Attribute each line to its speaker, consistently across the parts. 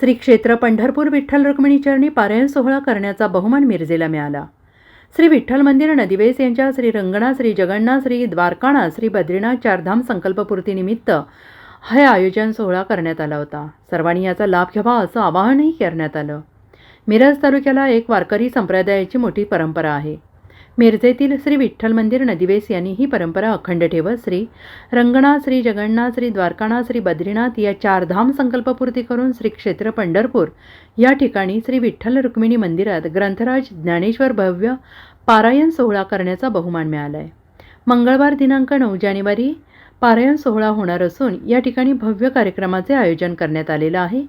Speaker 1: श्री क्षेत्र पंढरपूर विठ्ठल रुक्मिणी चरणी पारायण सोहळा करण्याचा बहुमान मिरजेला मिळाला. श्री विठ्ठल मंदिर नदिवेस यांच्या श्री रंगणा श्री जगन्नाथ श्री द्वारकाणा श्री बद्रीनाथ चारधाम संकल्पपूर्तीनिमित्त हे आयोजन सोहळा करण्यात आला होता. सर्वांनी याचा लाभ घ्यावा असं आवाहनही करण्यात आलं. मिरज तालुक्याला एक वारकरी संप्रदायाची मोठी परंपरा आहे. मिरजेतील श्री विठ्ठल मंदिर नदिवेस यांनी ही परंपरा अखंड ठेवत श्री रंगनाथ श्री जगन्नाथ श्री द्वारकानाथ श्री बद्रीनाथ या चारधाम संकल्पपूर्ती करून श्री क्षेत्र पंढरपूर या ठिकाणी श्री विठ्ठल रुक्मिणी मंदिरात ग्रंथराज ज्ञानेश्वर भव्य पारायण सोहळा करण्याचा बहुमान मिळाला आहे मंगळवार दिनांक नऊ जानेवारी पारायण सोहळा होणार असून या ठिकाणी भव्य कार्यक्रमाचे आयोजन करण्यात आलेलं आहे.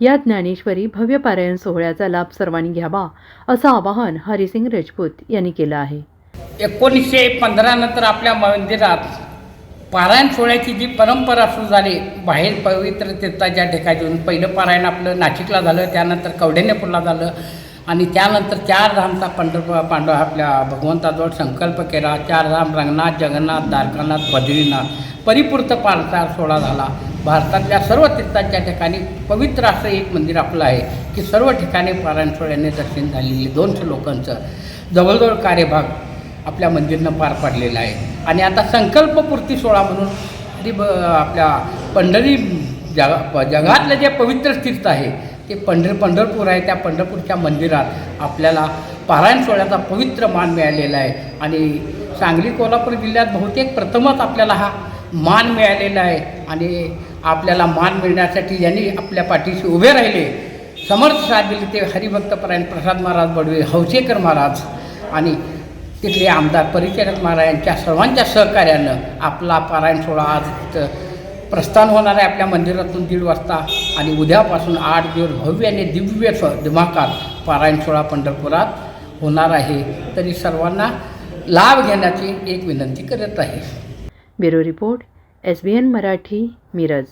Speaker 1: या ज्ञानेश्वरी भव्य पारायण सोहळ्याचा लाभ सर्वांनी घ्यावा असं आवाहन हरिसिंग राजपूत यांनी केलं आहे.
Speaker 2: एकोणीसशे पंधरा नंतर आपल्या मंदिरात पारायण सोहळ्याची जी परंपरा सुरू झाली बाहेर पवित्र तीर्थाच्या ठिकाणी पहिलं पारायण आपलं नाशिकला झालं त्यानंतर कवडेनेपूरला झालं आणि त्यानंतर चार धामचा पंढरपूर पांडव आपल्या भगवंताजवळ संकल्प केला. चार धाम रंगनाथ जगन्नाथ द्वारकानाथ बद्रीनाथ. परिपूर्ण पालचा सोहळा झाला. भारतातल्या सर्व तीर्थांच्या ठिकाणी पवित्र असं एक मंदिर आपलं आहे की सर्व ठिकाणी पारायण सोहळ्याने दर्शन झालेले दोनशे लोकांचं जवळजवळ कार्यभाग आपल्या मंदिरनं पार पाडलेला आहे. आणि आता संकल्पपूर्ती सोहळा म्हणून हरी ब आपल्या पंढरी जगा जगातलं जे पवित्र तीर्थ आहे ते पंढर पंढरपूर आहे त्या पंढरपूरच्या मंदिरात आपल्याला पारायण सोहळ्याचा पवित्र मान मिळालेला आहे. आणि सांगली कोल्हापूर जिल्ह्यात बहुतेक प्रथमच आपल्याला हा मान मिळालेला आहे. आणि आपल्याला मान मिळण्यासाठी ज्यांनी आपल्या पाठीशी उभे राहिले समर्थ साथ दिली ते हरिभक्तपरायण प्रसाद महाराज बडवे हौसेकर महाराज आणि तिथले आमदार परिचारक महाराजांच्या सर्वांच्या सहकार्यानं आपला पारायण सोहळा आज प्रस्थान होणार आहे. आपल्या मंदिरातून दीड वाजता आणि उद्यापासून आठ दिवस भव्य आणि दिव्य स दिमाखात पारायण सोहळा पंढरपुरात होणार आहे. तरी सर्वांना लाभ घेण्याची एक विनंती करत आहे.
Speaker 1: Bureau report S B N Marathi Miraj.